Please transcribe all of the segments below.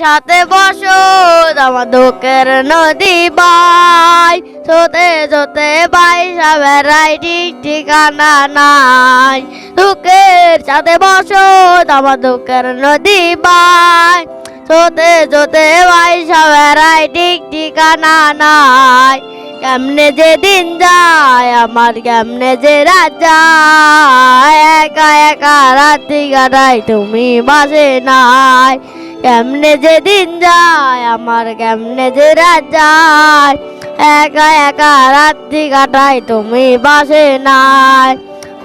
সাথে বসো, আমার দুঃখের নদী বাই। সোতে সোতে বাইসা বেড়াই ঠিক ঠিকানা নাই। দুঃখের সাথে বসো, আমার দুঃখের নদী বাই। সোতে সোতে বাইসা বেড়াই ঠিক ঠিকানা নাই। কেমনে যে দিন যায়, আমার কেমনে যে যায়। একা একা রাত্রি কাটাই তুমি বাসে নাই। কেমনে যে দিন যায়, আমার কেমনে যে রাত যায়। একা একা রাত্রি কাটাই, তুমি বাসে নাই।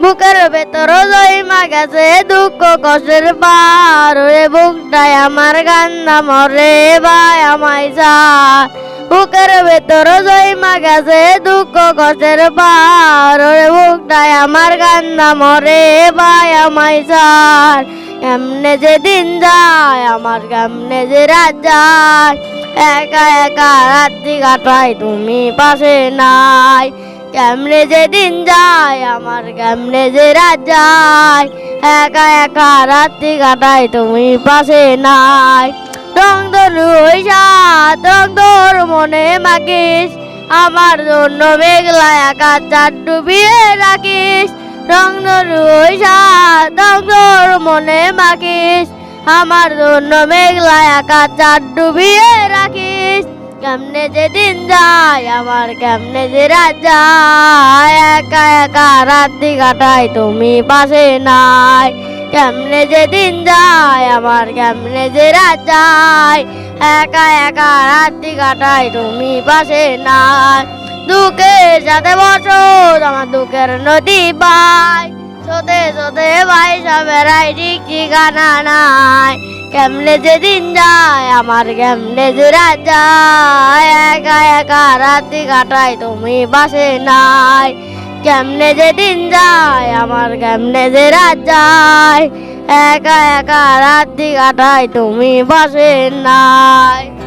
বুকের ভেতর জয়মা গেছে, দুঃখ কষ্টের পার। রে বুকটাই আমার গান্দা মরে, ভাই আমায় যা বুকের ভেতর জয়মা গেছে, দুঃখ কষ্টের পার। রে বুকটাই আমার গান্দা মরে, ভাই আমায় চার কেমনে যে দিন যায়, আমার কেমনে যে রাত যায়। একা একা রাত্রি কাটাই তুমি পাশে নাই। কেমনে যে দিন যায়, আমার কেমনে যে রাত যায়। একা একা রাত্রি কাটাই তুমি পাশে নাই। রং হইসা, রং তোর মনে মাখিস। আমার জন্য মেঘলা একা চার ডুবিয়ে রাখিস। রং ধনু হইসা তোর মনে মাখিস, আমার জন্য মেঘলা একা চার ডুবিয়ে রাখিস। কেমনে যে দিন যায়, আমার কেমনে যে রাত যায়। একা একা রাত্রি কাটাই তুমি পাশে নাই। কেমনে যে দিন যায়, আমার কেমনে যে রাত যায়। একা একা রাত্রি কাটাই তুমি পাশে নাই। দুঃখের সাথে বসো আমার দুঃখের নদী বাই সোতে সোতে ভাই সবেরাই ঠিক ঠিকানা নাই। কেমনে যে দিন যায়, আমার কেমনে যে রাত যায়। একা একা রাত্রি কাটাই তুমি বাসে নাই। কেমনে যে দিন যায়, আমার কেমনে যে রাত যায়। একা একা রাত্রি কাটাই তুমি বাসে নাই।